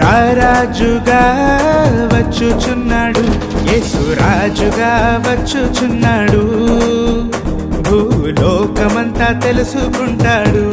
రారాజుగా వచ్చుచున్నాడు. యేసురాజుగా వచ్చుచున్నాడు. భూలోకమంతా తెలుసుకుంటాడు.